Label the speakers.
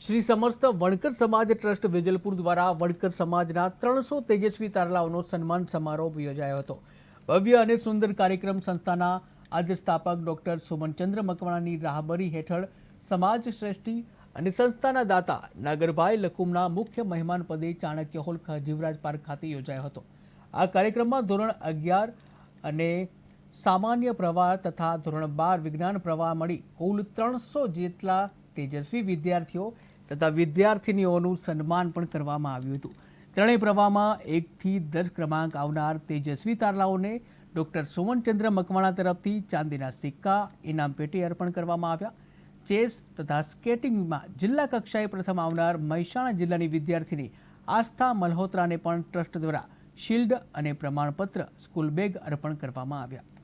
Speaker 1: શ્રી સમસ્ત વણકર સમાજ ટ્રસ્ટ વેજલપુર દ્વારા વણકર સમાજના ત્રણસો તેજસ્વી તારલાઓનો સન્માન સમારોહ યોજાયો હતો. ભવ્ય અને સુંદર કાર્યક્રમ સંસ્થાના આદ્ય સ્થાપક ડૉક્ટર સુમનચંદ્ર મકવાણાની રાહબરી હેઠળ સમાજ શ્રેષ્ઠી અને સંસ્થાના દાતા નાગરભાઈ લકુમના મુખ્ય મહેમાન પદે ચાણક્ય હોલ જીવરાજ પાર્ક ખાતે યોજાયો હતો. આ કાર્યક્રમમાં ધોરણ અગિયાર અને સામાન્ય પ્રવાહ તથા ધોરણ બાર વિજ્ઞાન પ્રવાહ મળી કુલ ત્રણસો જેટલા તેજસ્વી વિદ્યાર્થીઓ તથા વિદ્યાર્થિનીઓનું સન્માન પણ કરવામાં આવ્યું હતું. ત્રણેય પ્રવાહમાં એકથી દસ ક્રમાંક આવનાર તેજસ્વી તારલાઓને ડૉક્ટર સુમનચંદ્ર મકવાણા તરફથી ચાંદીના સિક્કા, ઇનામ પેટી અર્પણ કરવામાં આવ્યા. ચેસ તથા સ્કેટિંગમાં જિલ્લા કક્ષાએ પ્રથમ આવનાર મહેસાણા જિલ્લાની વિદ્યાર્થીની આસ્થા મલ્હોત્રાને પણ ટ્રસ્ટ દ્વારા શિલ્ડ અને પ્રમાણપત્ર, સ્કૂલ બેગ અર્પણ કરવામાં આવ્યા.